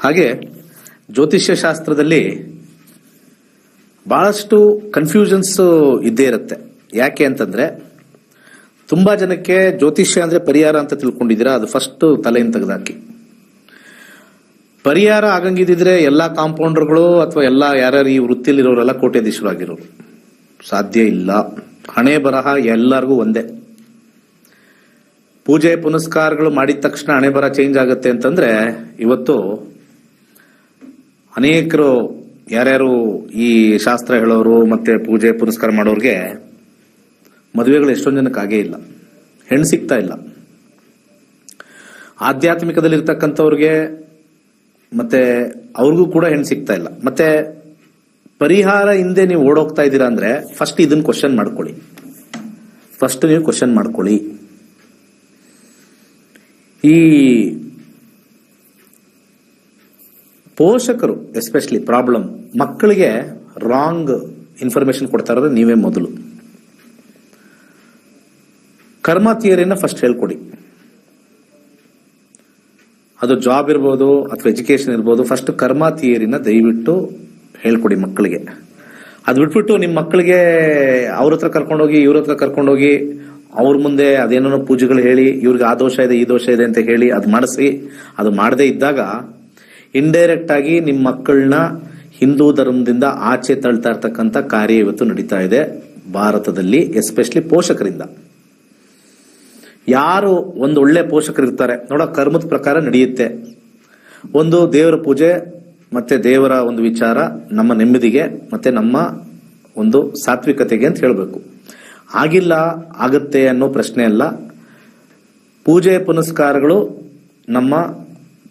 ಹಾಗೆ ಜ್ಯೋತಿಷ್ಯ ಶಾಸ್ತ್ರದಲ್ಲಿ ಬಹಳಷ್ಟು ಕನ್ಫ್ಯೂಷನ್ಸ್ ಇದ್ದೇ ಇರುತ್ತೆ. ಯಾಕೆ ಅಂತಂದ್ರೆ ತುಂಬಾ ಜನಕ್ಕೆ ಜ್ಯೋತಿಷ್ಯ ಅಂದ್ರೆ ಪರಿಹಾರ ಅಂತ ತಿಳ್ಕೊಂಡಿದ್ದೀರಾ? ಅದು ಫಸ್ಟ್ ತಲೆಯನ್ನು ತೆಗೆದಾಕಿ. ಪರಿಹಾರ ಆಗಂಗಿದ್ರೆ ಎಲ್ಲಾ ಕಾಂಪೌಂಡರ್ಗಳು ಅಥವಾ ಎಲ್ಲಾ ಯಾರ್ಯಾರು ಈ ವೃತ್ತಿಯಲ್ಲಿರೋರೆಲ್ಲ ಕೋಟ್ಯಾಧೀಶರು ಆಗಿರೋರು. ಸಾಧ್ಯ ಇಲ್ಲ. ಹಣೆ ಬರಹ ಎಲ್ಲರಿಗೂ ಒಂದೇ. ಪೂಜೆ ಪುನಸ್ಕಾರಗಳು ಮಾಡಿದ ತಕ್ಷಣ ಹಣೆ ಬರಹ ಚೇಂಜ್ ಆಗುತ್ತೆ ಅಂತಂದ್ರೆ ಇವತ್ತು ಅನೇಕರು ಯಾರ್ಯಾರು ಈ ಶಾಸ್ತ್ರ ಹೇಳೋರು ಮತ್ತೆ ಪೂಜೆ ಪುನಸ್ಕಾರ ಮಾಡೋರಿಗೆ ಮದುವೆಗಳು ಎಷ್ಟೊಂದು ಜನಕ್ಕೆ ಆಗೇ ಇಲ್ಲ. ಹೆಣ್ಣು ಸಿಗ್ತಾ ಇಲ್ಲ. ಆಧ್ಯಾತ್ಮಿಕದಲ್ಲಿ ಇರ್ತಕ್ಕಂಥವ್ರಿಗೆ ಮತ್ತೆ ಅವ್ರಿಗೂ ಕೂಡ ಹೆಣ್ಣು ಸಿಗ್ತಾ ಇಲ್ಲ. ಮತ್ತೆ ಪರಿಹಾರ ಹಿಂದೆ ನೀವು ಓಡೋಗ್ತಾ ಇದ್ದೀರಾ ಅಂದ್ರೆ ಫಸ್ಟ್ ಇದನ್ನ ಕ್ವಶನ್ ಮಾಡ್ಕೊಳ್ಳಿ. ಫಸ್ಟ್ ನೀವು ಕ್ವಶನ್ ಮಾಡ್ಕೊಳ್ಳಿ. ಈ ಪೋಷಕರು ಎಸ್ಪೆಷಲಿ ಪ್ರಾಬ್ಲಮ್ ಮಕ್ಕಳಿಗೆ ರಾಂಗ್ ಇನ್ಫಾರ್ಮೇಶನ್ ಕೊಡ್ತಾ ಇರೋದು ನೀವೇ ಮೊದಲು. ಕರ್ಮ ಥಿಯರಿನ ಫಸ್ಟ್ ಹೇಳ್ಕೊಡಿ. ಅದು ಜಾಬ್ ಇರ್ಬೋದು ಅಥವಾ ಎಜುಕೇಶನ್ ಇರ್ಬೋದು ಫಸ್ಟ್ ಕರ್ಮ ಥಿಯರಿನ ದಯವಿಟ್ಟು ಹೇಳ್ಕೊಡಿ ಮಕ್ಕಳಿಗೆ. ಅದು ಬಿಟ್ಬಿಟ್ಟು ನಿಮ್ಮ ಮಕ್ಕಳಿಗೆ ಅವ್ರ ಹತ್ರ ಕರ್ಕೊಂಡೋಗಿ, ಇವ್ರ ಹತ್ರ ಕರ್ಕೊಂಡೋಗಿ, ಅವ್ರ ಮುಂದೆ ಅದೇನೋ ಪೂಜೆಗಳು ಹೇಳಿ, ಇವ್ರಿಗೆ ಆ ದೋಷ ಇದೆ, ಈ ದೋಷ ಇದೆ ಅಂತ ಹೇಳಿ ಅದು ಮಾಡಿಸಿ, ಅದು ಮಾಡದೇ ಇದ್ದಾಗ ಇಂಡೈರೆಕ್ಟ್ ಆಗಿ ನಿಮ್ಮ ಮಕ್ಕಳನ್ನ ಹಿಂದೂ ಧರ್ಮದಿಂದ ಆಚೆ ತಳ್ತಾ ಇರ್ತಕ್ಕಂಥ ಕಾರ್ಯ ಇವತ್ತು ನಡೀತಾ ಇದೆ ಭಾರತದಲ್ಲಿ ಎಸ್ಪೆಷಲಿ ಪೋಷಕರಿಂದ. ಯಾರು ಒಂದು ಒಳ್ಳೆ ಪೋಷಕರು ಇರ್ತಾರೆ ನೋಡ ಕರ್ಮದ ಪ್ರಕಾರ ನಡೆಯುತ್ತೆ. ಒಂದು ದೇವರ ಪೂಜೆ, ಮತ್ತೆ ದೇವರ ಒಂದು ವಿಚಾರ, ನಮ್ಮ ನೆಮ್ಮದಿಗೆ, ಮತ್ತೆ ನಮ್ಮ ಒಂದು ಸಾತ್ವಿಕತೆಗೆ ಅಂತ ಹೇಳಬೇಕು. ಆಗಿಲ್ಲ, ಆಗುತ್ತೆ ಅನ್ನೋ ಪ್ರಶ್ನೆ ಅಲ್ಲ. ಪೂಜೆ ಪುನಸ್ಕಾರಗಳು ನಮ್ಮ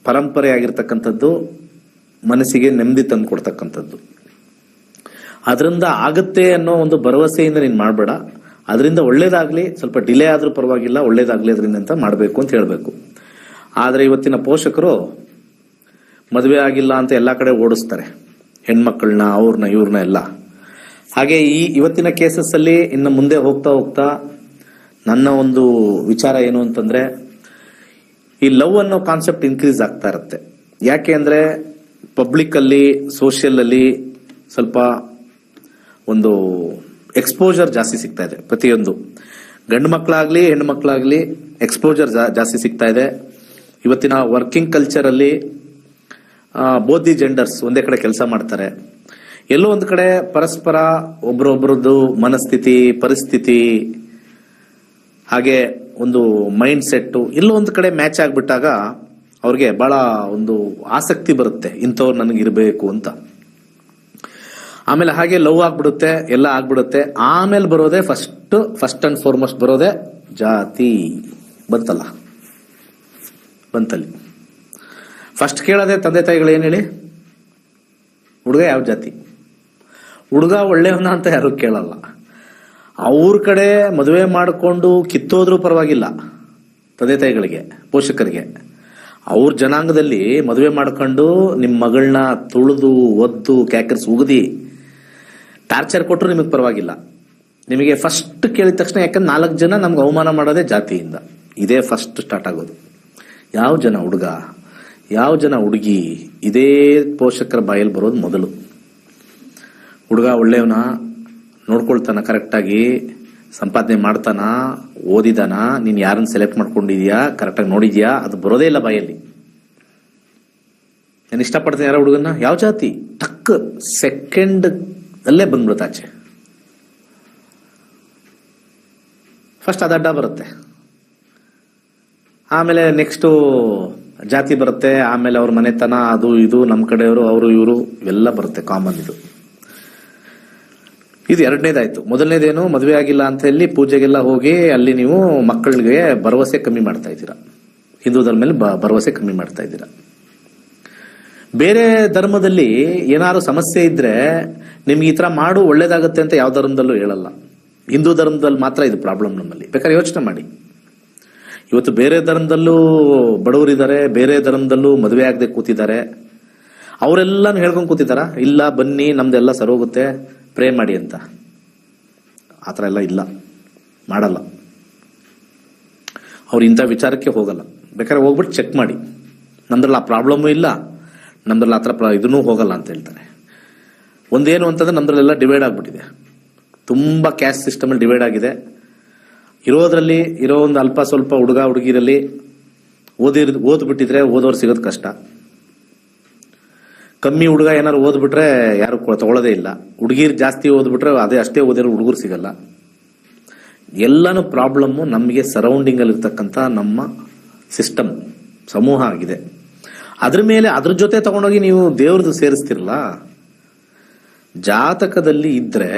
ಪರಂಪರೆ ಆಗಿರ್ತಕ್ಕಂಥದ್ದು ಮನಸ್ಸಿಗೆ ನೆಮ್ಮದಿ ತಂದು ಕೊಡ್ತಕ್ಕಂಥದ್ದು. ಅದರಿಂದ ಆಗುತ್ತೆ ಅನ್ನೋ ಒಂದು ಭರವಸೆಯಿಂದ ನೀನು ಮಾಡಬೇಡ. ಅದರಿಂದ ಒಳ್ಳೇದಾಗಲಿ, ಸ್ವಲ್ಪ ಡಿಲೇ ಆದರೂ ಪರವಾಗಿಲ್ಲ, ಒಳ್ಳೇದಾಗಲಿ ಅದರಿಂದ ಅಂತ ಮಾಡಬೇಕು ಅಂತ ಹೇಳಬೇಕು. ಆದರೆ ಇವತ್ತಿನ ಪೋಷಕರು ಮದುವೆ ಆಗಿಲ್ಲ ಅಂತ ಎಲ್ಲ ಕಡೆ ಓಡಿಸ್ತಾರೆ. ಹೆಣ್ಮಕ್ಳನ್ನ, ಅವ್ರನ್ನ, ಇವ್ರನ್ನ ಎಲ್ಲ. ಹಾಗೆ ಈ ಇವತ್ತಿನ ಕೇಸಸ್ ಅಲ್ಲಿ ಇನ್ನು ಮುಂದೆ ಹೋಗ್ತಾ ಹೋಗ್ತಾ ನನ್ನ ಒಂದು ವಿಚಾರ ಏನು ಅಂತಂದ್ರೆ ಈ ಲವ್ ಅನ್ನೋ ಕಾನ್ಸೆಪ್ಟ್ ಇನ್ಕ್ರೀಸ್ ಆಗ್ತಾ ಇರುತ್ತೆ. ಯಾಕೆ ಅಲ್ಲಿ ಸೋಷಿಯಲ್ ಅಲ್ಲಿ ಸ್ವಲ್ಪ ಒಂದು ಎಕ್ಸ್ಪೋಜರ್ ಜಾಸ್ತಿ ಸಿಗ್ತಾ ಇದೆ ಪ್ರತಿಯೊಂದು. ಗಂಡು ಮಕ್ಕಳಾಗ್ಲಿ ಹೆಣ್ಣು ಮಕ್ಕಳಾಗ್ಲಿ ಎಕ್ಸ್ಪೋಜರ್ ಜಾಸ್ತಿ ಸಿಗ್ತಾ ಇದೆ. ಇವತ್ತಿನ ವರ್ಕಿಂಗ್ ಕಲ್ಚರ್ ಅಲ್ಲಿ ಬೋಧಿ ಜೆಂಡರ್ಸ್ ಒಂದೇ ಕಡೆ ಕೆಲಸ ಮಾಡ್ತಾರೆ. ಎಲ್ಲೋ ಒಂದು ಕಡೆ ಪರಸ್ಪರ ಒಬ್ರೊಬ್ರದ್ದು ಮನಸ್ಥಿತಿ, ಪರಿಸ್ಥಿತಿ, ಹಾಗೆ ಒಂದು ಮೈಂಡ್ ಸೆಟ್ಟು ಎಲ್ಲೋ ಒಂದು ಕಡೆ ಮ್ಯಾಚ್ ಆಗಿಬಿಟ್ಟಾಗ ಅವ್ರಿಗೆ ಭಾಳ ಒಂದು ಆಸಕ್ತಿ ಬರುತ್ತೆ. ಇಂಥವ್ರು ನನಗೆ ಇರಬೇಕು ಅಂತ. ಆಮೇಲೆ ಹಾಗೆ ಲವ್ ಆಗ್ಬಿಡುತ್ತೆ, ಎಲ್ಲ ಆಗ್ಬಿಡುತ್ತೆ. ಆಮೇಲೆ ಬರೋದೇ ಫಸ್ಟ್ ಫಸ್ಟ್ ಅಂಡ್ ಫಾರ್ಮೋಸ್ಟ್ ಬರೋದೇ ಜಾತಿ. ಬಂತಲ್ಲ? ಬಂತಲ್ಲಿ. ಫಸ್ಟ್ ಕೇಳೋದೆ ತಂದೆ ತಾಯಿಗಳು ಏನು ಹೇಳಿ? ಹುಡುಗ ಯಾವ ಜಾತಿ? ಹುಡುಗ ಒಳ್ಳೆಯವನ ಅಂತ ಯಾರು ಕೇಳಲ್ಲ. ಅವ್ರ ಕಡೆ ಮದುವೆ ಮಾಡಿಕೊಂಡು ಕಿತ್ತೋದ್ರೂ ಪರವಾಗಿಲ್ಲ, ತಂದೆ ತಾಯಿಗಳಿಗೆ, ಪೋಷಕರಿಗೆ. ಅವ್ರ ಜನಾಂಗದಲ್ಲಿ ಮದುವೆ ಮಾಡ್ಕೊಂಡು ನಿಮ್ಮ ಮಗಳನ್ನ ತುಳಿದು, ಒದ್ದು, ಕ್ಯಾಕರ್ಸ್ ಉಗದಿ, ಟಾರ್ಚರ್ ಕೊಟ್ಟರು ನಿಮಗೆ ಪರವಾಗಿಲ್ಲ. ನಿಮಗೆ ಫಸ್ಟ್ ಕೇಳಿದ ತಕ್ಷಣ ಯಾಕಂದ್ರೆ ನಾಲ್ಕು ಜನ ನಮ್ಗೆ ಅವಮಾನ ಮಾಡೋದೇ ಜಾತಿಯಿಂದ. ಇದೇ ಫಸ್ಟ್ ಸ್ಟಾರ್ಟ್ ಆಗೋದು. ಯಾವ ಜನ ಹುಡುಗ, ಯಾವ ಜನ ಹುಡುಗಿ, ಇದೇ ಪೋಷಕರ ಬಾಯಲ್ಲಿ ಬರೋದು ಮೊದಲು. ಹುಡುಗ ಒಳ್ಳೆಯವನ? ನೋಡ್ಕೊಳ್ತಾನ, ಕರೆಕ್ಟಾಗಿ ಸಂಪಾದನೆ ಮಾಡ್ತಾನ, ಓದಿದಾನ, ನೀನು ಯಾರನ್ನ ಸೆಲೆಕ್ಟ್ ಮಾಡ್ಕೊಂಡಿದ್ಯಾ ಕರೆಕ್ಟಾಗಿ ನೋಡಿದ್ಯಾ, ಅದು ಬರೋದೇ ಇಲ್ಲ ಬಾಯಲ್ಲಿ. ನಾನು ಇಷ್ಟಪಡ್ತೇನೆ ಯಾರೋ ಹುಡುಗನ ಯಾವ ಜಾತಿ? ಟಕ್ ಸೆಕೆಂಡ್ ಅಲ್ಲೇ ಬಂದ್ಬಿಡುತ್ತೆ ಆಚೆ. ಫಸ್ಟ್ ಅದು ಅಡ್ಡ ಬರುತ್ತೆ. ಆಮೇಲೆ ನೆಕ್ಸ್ಟು ಜಾತಿ ಬರುತ್ತೆ, ಆಮೇಲೆ ಅವ್ರ ಮನೆತನ, ಅದು ಇದು ನಮ್ಮ ಕಡೆಯವರು, ಅವರು ಇವರು, ಇವೆಲ್ಲ ಬರುತ್ತೆ ಕಾಮನ್ ಇದು. ಇದು ಎರಡನೇದಾಯ್ತು. ಮೊದಲನೇದೇನು, ಮದುವೆ ಆಗಿಲ್ಲ ಅಂತ ಹೇಳಿ ಪೂಜೆಗೆಲ್ಲ ಹೋಗಿ ಅಲ್ಲಿ ನೀವು ಮಕ್ಕಳಿಗೆ ಭರವಸೆ ಕಮ್ಮಿ ಮಾಡ್ತಾ ಇದ್ದೀರಾ. ಹಿಂದೂ ಧರ್ಮ ಮೇಲೆ ಭರವಸೆ ಕಮ್ಮಿ ಮಾಡ್ತಾ ಇದ್ದೀರಾ. ಬೇರೆ ಧರ್ಮದಲ್ಲಿ ಏನಾದ್ರು ಸಮಸ್ಯೆ ಇದ್ರೆ ನಿಮ್ಗೆ ಈ ತರ ಮಾಡು, ಒಳ್ಳೇದಾಗುತ್ತೆ ಅಂತ ಯಾವ ಧರ್ಮದಲ್ಲೂ ಹೇಳಲ್ಲ. ಹಿಂದೂ ಧರ್ಮದಲ್ಲಿ ಮಾತ್ರ ಇದು ಪ್ರಾಬ್ಲಮ್ ನಮ್ಮಲ್ಲಿ. ಬೇಕಾದ್ರೆ ಯೋಚನೆ ಮಾಡಿ. ಇವತ್ತು ಬೇರೆ ಧರ್ಮದಲ್ಲೂ ಬಡವರಿದ್ದಾರೆ ಬೇರೆ ಧರ್ಮದಲ್ಲೂ ಮದುವೆ ಆಗದೆ ಕೂತಿದ್ದಾರೆ. ಅವರೆಲ್ಲಾನು ಹೇಳ್ಕೊಂಡು ಕೂತಿದಾರ ಇಲ್ಲ, ಬನ್ನಿ, ನಮ್ದೆಲ್ಲ ಸರೋಗುತ್ತೆ ಪ್ರೇ ಮಾಡಿ ಅಂತ. ಆ ಥರ ಎಲ್ಲ ಇಲ್ಲ. ಮಾಡಲ್ಲ. ಅವ್ರು ಇಂಥ ವಿಚಾರಕ್ಕೆ ಹೋಗಲ್ಲ. ಬೇಕಾದ್ರೆ ಹೋಗ್ಬಿಟ್ಟು ಚೆಕ್ ಮಾಡಿ. ನಮ್ದ್ರಲ್ಲಿ ಆ ಪ್ರಾಬ್ಲಮ್ಮು ಇಲ್ಲ. ನಮ್ದ್ರಲ್ಲಿ ಆ ಥರ ಪ್ರ, ಇದನ್ನೂ ಹೋಗಲ್ಲ ಅಂತ ಹೇಳ್ತಾರೆ. ಒಂದೇನು ಅಂತಂದ್ರೆ ನಮ್ದ್ರಲ್ಲೆಲ್ಲ ಡಿವೈಡ್ ಆಗಿಬಿಟ್ಟಿದೆ. ತುಂಬ ಕ್ಯಾಸ್ಟ್ ಸಿಸ್ಟಮಲ್ಲಿ ಡಿವೈಡ್ ಆಗಿದೆ. ಇರೋದ್ರಲ್ಲಿ, ಇರೋ ಒಂದು ಅಲ್ಪ ಸ್ವಲ್ಪ ಹುಡುಗ, ಹುಡುಗಿರಲ್ಲಿ ಓದಿರ್, ಓದ್ಬಿಟ್ಟಿದ್ರೆ ಓದೋರು ಸಿಗೋದು ಕಷ್ಟ. ಕಮ್ಮಿ ಹುಡುಗ ಏನಾರು ಓದ್ಬಿಟ್ರೆ ಯಾರು ತಗೊಳ್ಳೋದೇ ಇಲ್ಲ. ಹುಡುಗಿರ್ ಜಾಸ್ತಿ ಓದ್ಬಿಟ್ರೆ ಅದೇ ಅಷ್ಟೇ ಓದಿರೋ ಹುಡುಗರು ಸಿಗಲ್ಲ. ಎಲ್ಲಾನು ಪ್ರಾಬ್ಲಮ್ಮು ನಮಗೆ ಸರೌಂಡಿಂಗ್ ಅಲ್ಲಿ ಇರ್ತಕ್ಕಂಥ ನಮ್ಮ ಸಿಸ್ಟಮ್ ಸಮೂಹ ಆಗಿದೆ. ಅದ್ರ ಮೇಲೆ ಅದ್ರ ಜೊತೆ ತಗೊಂಡೋಗಿ ನೀವು ದೇವ್ರದ್ದು ಸೇರಿಸ್ತಿರಲ್ಲ? ಜಾತಕದಲ್ಲಿ ಇದ್ರೆ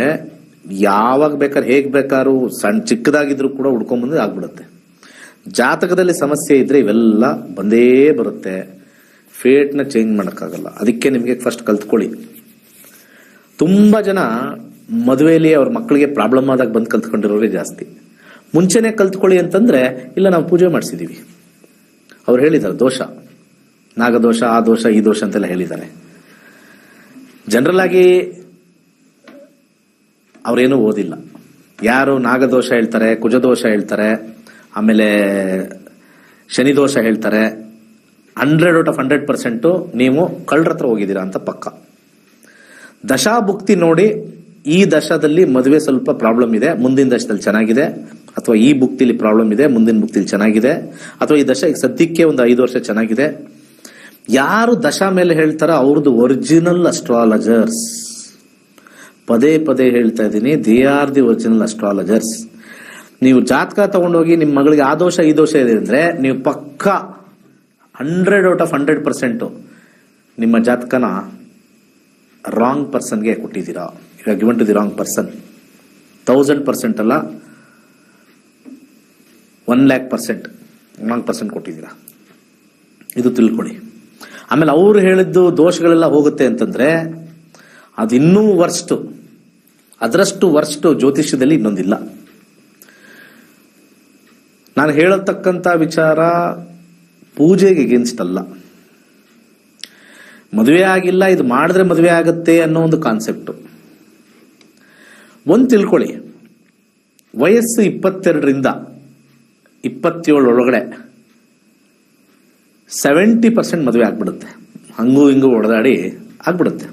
ಯಾವಾಗ ಬೇಕಾದ್ರೆ ಹೇಗ್ ಬೇಕಾದ್ರೂ ಸಣ್ಣ ಚಿಕ್ಕದಾಗಿದ್ರು ಕೂಡ ಹುಡ್ಕೊಂಬಂದು ಆಗ್ಬಿಡುತ್ತೆ. ಜಾತಕದಲ್ಲಿ ಸಮಸ್ಯೆ ಇದ್ರೆ ಇವೆಲ್ಲ ಬಂದೇ ಬರುತ್ತೆ. ಫೇಟ್ನ ಚೇಂಜ್ ಮಾಡೋಕ್ಕಾಗಲ್ಲ. ಅದಕ್ಕೆ ನಿಮಗೆ ಫಸ್ಟ್ ಕಲ್ತ್ಕೊಳ್ಳಿ. ತುಂಬ ಜನ ಮದುವೆಯಲ್ಲಿ ಅವ್ರ ಮಕ್ಕಳಿಗೆ ಪ್ರಾಬ್ಲಮ್ ಆದಾಗ ಬಂದು ಕಲ್ತ್ಕೊಂಡಿರೋರೇ ಜಾಸ್ತಿ. ಮುಂಚೆನೇ ಕಲ್ತ್ಕೊಳ್ಳಿ ಅಂತಂದರೆ, ಇಲ್ಲ ನಾವು ಪೂಜೆ ಮಾಡಿಸಿದ್ದೀವಿ ಅವ್ರು ಹೇಳಿದ್ದಾರೆ ದೋಷ. ನಾಗದೋಷ, ಆ ದೋಷ, ಈ ದೋಷ ಅಂತೆಲ್ಲ ಹೇಳಿದ್ದಾರೆ ಜನರಲ್ ಆಗಿ ಅವರೇನು ಓದಿಲ್ಲ. ಯಾರು ನಾಗದೋಷ ಹೇಳ್ತಾರೆ, ಕುಜದೋಷ ಹೇಳ್ತಾರೆ, ಆಮೇಲೆ ಶನಿ ದೋಷ ಹೇಳ್ತಾರೆ hundred out of hundred percent ನೀವು ಕಳ್ಳರ ಹತ್ರ ಹೋಗಿದ್ದೀರಾ ಅಂತ ಪಕ್ಕ. ದಶಾಭುಕ್ತಿ ನೋಡಿ ಈ ದಶದಲ್ಲಿ ಮದುವೆ ಸ್ವಲ್ಪ ಪ್ರಾಬ್ಲಮ್ ಇದೆ, ಮುಂದಿನ ದಶದಲ್ಲಿ ಚೆನ್ನಾಗಿದೆ, ಅಥವಾ ಈ ಭುಕ್ತಿಲಿ ಪ್ರಾಬ್ಲಮ್ ಇದೆ, ಮುಂದಿನ ಭುಕ್ತಿಲಿ ಚೆನ್ನಾಗಿದೆ, ಅಥವಾ ಈ ದಶ ಸದ್ಯಕ್ಕೆ ಒಂದು ಐದು ವರ್ಷ ಚೆನ್ನಾಗಿದೆ. ಯಾರು ದಶ ಮೇಲೆ ಹೇಳ್ತಾರೋ ಅವ್ರದ್ದು ಒರಿಜಿನಲ್ ಅಸ್ಟ್ರಾಲಜರ್ಸ್ ಪದೇ ಪದೇ ಹೇಳ್ತಾ ಇದ್ದೀನಿ they are the original astrologers ನೀವು ಜಾತಕ ತಗೊಂಡೋಗಿ ನಿಮ್ಮ ಮಗಳಿಗೆ ಆ ದೋಷ, ಈ ದೋಷ ಇದೆ ಅಂದ್ರೆ ನೀವು ಪಕ್ಕ hundred out of hundred percent ನಿಮ್ಮ ಜಾತಕನ ರಾಂಗ್ ಪರ್ಸನ್ಗೆ ಕೊಟ್ಟಿದ್ದೀರಾ. ಈಗ given to the wrong person thousand percent ಅಲ್ಲ one lakh percent wrong percent ಕೊಟ್ಟಿದ್ದೀರಾ. ಇದು ತಿಳ್ಕೊಳ್ಳಿ. ಆಮೇಲೆ ಅವರು ಹೇಳಿದ್ದು ದೋಷಗಳೆಲ್ಲ ಹೋಗುತ್ತೆ ಅಂತಂದರೆ, ಅದು ಇನ್ನೂ ವರ್ಸ್ಟು ಅದರಷ್ಟು ವರ್ಸ್ಟು ಜ್ಯೋತಿಷ್ಯದಲ್ಲಿ ಇನ್ನೊಂದಿಲ್ಲ. ನಾನು ಹೇಳತಕ್ಕಂಥ ವಿಚಾರ ಪೂಜೆಗೆ ಎಗೇನ್ಸ್ಟ್ ಅಲ್ಲ. ಮದುವೆ ಆಗಿಲ್ಲ, ಇದು ಮಾಡಿದ್ರೆ ಮದುವೆ ಆಗುತ್ತೆ ಅನ್ನೋ ಒಂದು ಕಾನ್ಸೆಪ್ಟು ಒಂದು ತಿಳ್ಕೊಳ್ಳಿ. ವಯಸ್ಸು ಇಪ್ಪತ್ತೆರಡರಿಂದ ಇಪ್ಪತ್ತೇಳು ಒಳಗಡೆ ಸೆವೆಂಟಿ ಪರ್ಸೆಂಟ್ ಮದುವೆ ಆಗ್ಬಿಡುತ್ತೆ. ಹಂಗೂ ಹಿಂಗೂ ಹೊಡೆದಾಡಿ ಆಗ್ಬಿಡುತ್ತೆ.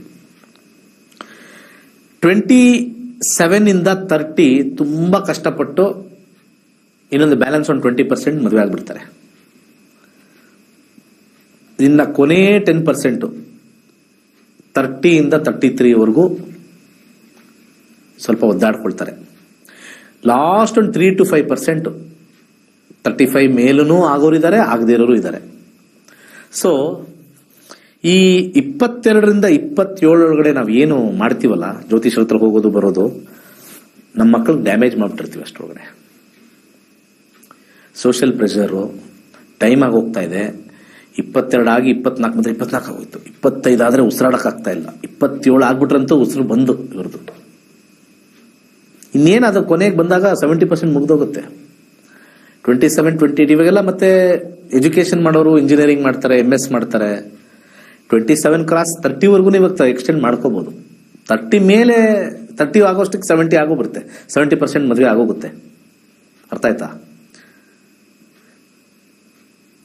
ಟ್ವೆಂಟಿ ಸೆವೆನ್ ಇಂದ ತರ್ಟಿ ತುಂಬ ಕಷ್ಟಪಟ್ಟು ಇನ್ನೊಂದು ಬ್ಯಾಲೆನ್ಸ್ ಒಂದು ಟ್ವೆಂಟಿ ಪರ್ಸೆಂಟ್ ಮದುವೆ ಆಗ್ಬಿಡ್ತಾರೆ. ಇನ್ನ ಕೊನೆ ಟೆನ್ ಪರ್ಸೆಂಟು ತರ್ಟಿಯಿಂದ ತರ್ಟಿ ತ್ರೀವರೆಗೂ ಸ್ವಲ್ಪ ಒದ್ದಾಡ್ಕೊಳ್ತಾರೆ. ಲಾಸ್ಟ್ ಒಂದು three to five percent thirty five ಮೇಲೂ ಆಗೋರಿದ್ದಾರೆ, ಆಗದೇ ಇರೋರು ಇದ್ದಾರೆ. ಸೊ ಈ ಇಪ್ಪತ್ತೆರಡರಿಂದ ಇಪ್ಪತ್ತೇಳರೊಳಗಡೆ ನಾವು ಏನು ಮಾಡ್ತೀವಲ್ಲ ಜ್ಯೋತಿಷ್ ಹತ್ರ ಹೋಗೋದು, ಬರೋದು ನಮ್ಮ ಮಕ್ಕಳಿಗೆ ಡ್ಯಾಮೇಜ್ ಮಾಡ್ಬಿಟ್ಟಿರ್ತೀವಿ ಅಷ್ಟರೊಳಗಡೆ. ಸೋಷಿಯಲ್ ಪ್ರೆಷರು ಟೈಮ್ ಆಗಿ ಹೋಗ್ತಾ ಇದೆ. ಇಪ್ಪತ್ತೆರಡು ಆಗಿ ಇಪ್ಪತ್ನಾಲ್ಕು ಮತ್ತೆ ಇಪ್ಪತ್ನಾಲ್ಕು ಆಗೋಯ್ತು. ಇಪ್ಪತ್ತೈದು ಆದ್ರೆ ಉಸಿರಾಡಕ್ ಆಗ್ತಾ ಇಲ್ಲ. ಇಪ್ಪತ್ತೇಳು ಆಗ್ಬಿಟ್ರಂತೂ ಉಸಿರು ಬಂದು ಇವ್ರದ್ದು. ಇನ್ನೇನು ಅದು ಕೊನೆಗೆ ಬಂದಾಗ ಸೆವೆಂಟಿ ಪರ್ಸೆಂಟ್ ಮುಗ್ದೋಗುತ್ತೆ. ಟ್ವೆಂಟಿ ಸೆವೆನ್ ಟ್ವೆಂಟಿ ಏಟ್ ಇವಾಗೆಲ್ಲ ಮತ್ತೆ ಎಜುಕೇಶನ್ ಮಾಡೋರು ಇಂಜಿನಿಯರಿಂಗ್ ಮಾಡ್ತಾರೆ ಎಂ ಎಸ್ ಮಾಡ್ತಾರೆ. ಟ್ವೆಂಟಿ ಸೆವೆನ್ ಕ್ರಾಸ್ ತರ್ಟಿವರೆಗೂ ಇವಾಗ ಎಕ್ಸ್ಟೆಂಡ್ ಮಾಡ್ಕೋಬಹುದು ತರ್ಟಿ ಮೇಲೆ ತರ್ಟಿ ಆಗೋಷ್ಟಕ್ಕೆ ಸೆವೆಂಟಿ ಆಗೋ ಬರುತ್ತೆ ಸೆವೆಂಟಿ ಪರ್ಸೆಂಟ್ ಮದುವೆ ಆಗೋಗುತ್ತೆ. ಅರ್ಥ ಆಯ್ತಾ?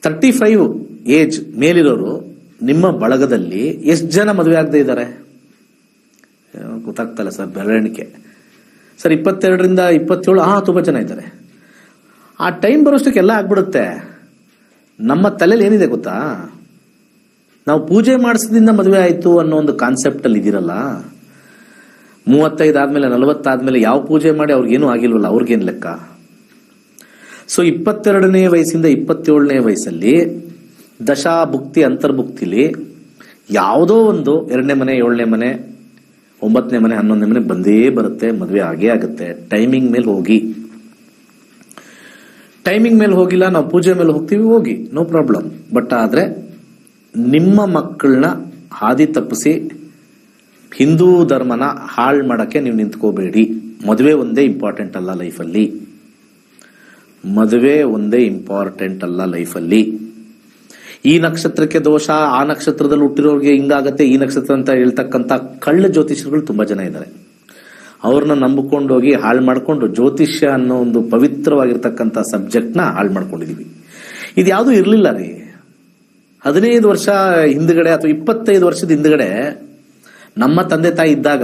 ತರ್ಟಿ ಫೈವ್ ಏಜ್ ಮೇಲಿರೋರು ನಿಮ್ಮ ಬಳಗದಲ್ಲಿ ಎಷ್ಟು ಜನ ಮದುವೆ ಆಗದೆ ಇದ್ದಾರೆ? ಗೊತ್ತಾಗ್ತಲ್ಲ ಸರ್ ಬೆರಳಿಕೆ ಸರ್, ಇಪ್ಪತ್ತೆರಡರಿಂದ ಇಪ್ಪತ್ತೇಳು, ಆ, ತುಂಬ ಜನ ಇದ್ದಾರೆ. ಆ ಟೈಮ್ ಬರೋಷ್ಟಕ್ಕೆ ಎಲ್ಲ ಆಗ್ಬಿಡುತ್ತೆ. ನಮ್ಮ ತಲೆಯಲ್ಲಿ ಏನಿದೆ ಗೊತ್ತಾ? ನಾವು ಪೂಜೆ ಮಾಡಿಸಿದಿಂದ ಮದುವೆ ಆಯಿತು ಅನ್ನೋ ಒಂದು ಕಾನ್ಸೆಪ್ಟ್ ಅಲ್ಲಿ ಇದಿರಲ್ಲ? ಮೂವತ್ತೈದು ಆದ್ಮೇಲೆ, ನಲವತ್ತಾದ್ಮೇಲೆ ಯಾವ ಪೂಜೆ ಮಾಡಿ ಅವ್ರಿಗೇನು ಆಗಿಲ್ವಲ್ಲ, ಅವ್ರಿಗೇನು ಲೆಕ್ಕ? ಸೊ ಇಪ್ಪತ್ತೆರಡನೇ ವಯಸ್ಸಿಂದ ಇಪ್ಪತ್ತೇಳನೇ ವಯಸ್ಸಲ್ಲಿ ದಶಾ ಭುಕ್ತಿ ಅಂತರ್ಭುಕ್ತಿಲಿ ಯಾವುದೋ ಒಂದು ಎರಡನೇ ಮನೆ, ಏಳನೇ ಮನೆ, ಒಂಬತ್ತನೇ ಮನೆ, ಹನ್ನೊಂದನೇ ಮನೆ ಬಂದೇ ಬರುತ್ತೆ, ಮದುವೆ ಆಗೇ ಆಗುತ್ತೆ. ಟೈಮಿಂಗ್ ಮೇಲೆ ಹೋಗಿ. ಟೈಮಿಂಗ್ ಮೇಲೆ ಹೋಗಿಲ್ಲ, ನಾವು ಪೂಜೆ ಮೇಲೆ ಹೋಗ್ತೀವಿ, ಹೋಗಿ. No problem. ಬಟ್ ಆದರೆ ನಿಮ್ಮ ಮಕ್ಕಳನ್ನ ಹಾದಿ ತಪ್ಪಿಸಿ ಹಿಂದೂ ಧರ್ಮನ ಹಾಳು ಮಾಡೋಕ್ಕೆ ನೀವು ನಿಂತ್ಕೋಬೇಡಿ. ಮದುವೆ ಒಂದೇ ಇಂಪಾರ್ಟೆಂಟ್ ಅಲ್ಲ ಲೈಫಲ್ಲಿ. ಮದುವೆ ಒಂದೇ ಇಂಪಾರ್ಟೆಂಟ್ ಅಲ್ಲ ಲೈಫಲ್ಲಿ. ಈ ನಕ್ಷತ್ರಕ್ಕೆ ದೋಷ, ಆ ನಕ್ಷತ್ರದಲ್ಲಿ ಹುಟ್ಟಿರೋರಿಗೆ ಹಿಂಗಾಗತ್ತೆ, ಈ ನಕ್ಷತ್ರ ಅಂತ ಹೇಳ್ತಕ್ಕಂತ ಕಳ್ಳ ಜ್ಯೋತಿಷ್ಯರುಗಳು ತುಂಬಾ ಜನ ಇದ್ದಾರೆ. ಅವ್ರನ್ನ ನಂಬಿಕೊಂಡೋಗಿ ಹಾಳು ಮಾಡ್ಕೊಂಡು ಜ್ಯೋತಿಷ್ಯ ಅನ್ನೋ ಒಂದು ಪವಿತ್ರವಾಗಿರ್ತಕ್ಕಂಥ ಸಬ್ಜೆಕ್ಟ್ನ ಹಾಳು ಮಾಡ್ಕೊಂಡಿದೀವಿ. ಇದು ಯಾವುದು ಇರಲಿಲ್ಲ ರೀ. ಹದಿನೈದು ವರ್ಷ ಹಿಂದ್ಗಡೆ ಅಥವಾ ಇಪ್ಪತ್ತೈದು ವರ್ಷದ ಹಿಂದ್ಗಡೆ ನಮ್ಮ ತಂದೆ ತಾಯಿ ಇದ್ದಾಗ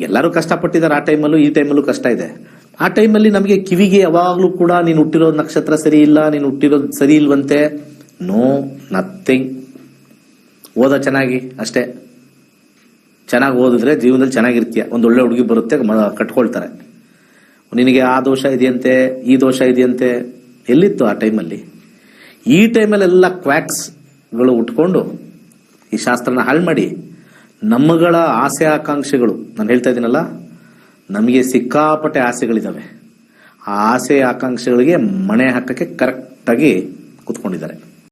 ಎಲ್ಲರೂ ಕಷ್ಟಪಟ್ಟಿದ್ದಾರೆ. ಆ ಟೈಮಲ್ಲೂ ಈ ಟೈಮಲ್ಲೂ ಕಷ್ಟ ಇದೆ. ಆ ಟೈಮಲ್ಲಿ ನಮಗೆ ಕಿವಿಗೆ ಯಾವಾಗಲೂ ಕೂಡ ನೀನು ಹುಟ್ಟಿರೋ ನಕ್ಷತ್ರ ಸರಿ ಇಲ್ಲ, ನೀನು ಹುಟ್ಟಿರೋದು ಸರಿ ಇಲ್ವಂತೆ ನೋ ನಥಿಂಗ್ ಓದ ಚೆನ್ನಾಗಿ, ಅಷ್ಟೇ. ಚೆನ್ನಾಗಿ ಓದಿದ್ರೆ ಜೀವನದಲ್ಲಿ ಚೆನ್ನಾಗಿರ್ತೀಯ. ಒಂದು ಒಳ್ಳೆ ಹುಡುಗಿ ಬರುತ್ತೆ ಕಟ್ಕೊಳ್ತಾರೆ. ನಿನಗೆ ಆ ದೋಷ ಇದೆಯಂತೆ, ಈ ದೋಷ ಇದೆಯಂತೆ, ಎಲ್ಲಿತ್ತು ಆ ಟೈಮಲ್ಲಿ? ಈ ಟೈಮಲ್ಲೆಲ್ಲ ಕ್ವಾಕ್ಸ್ಗಳು ಉಟ್ಕೊಂಡು, ಈ ಶಾಸ್ತ್ರನ ಹಾಳು ಮಾಡಿ ನಮ್ಮಗಳ ಆಸೆ, ಆಕಾಂಕ್ಷೆಗಳು. ನಾನು ಹೇಳ್ತಾ ಇದ್ದೀನಲ್ಲ? ನಮಗೆ ಸಿಕ್ಕಾಪಟ್ಟೆ ಆಸೆಗಳಿದ್ದಾವೆ. ಆ ಆಸೆ ಆಕಾಂಕ್ಷೆಗಳಿಗೆ ಮಣೆ ಹಾಕಕ್ಕೆ ಕರೆಕ್ಟಾಗಿ ಕೂತ್ಕೊಂಡಿದ್ದಾರೆ.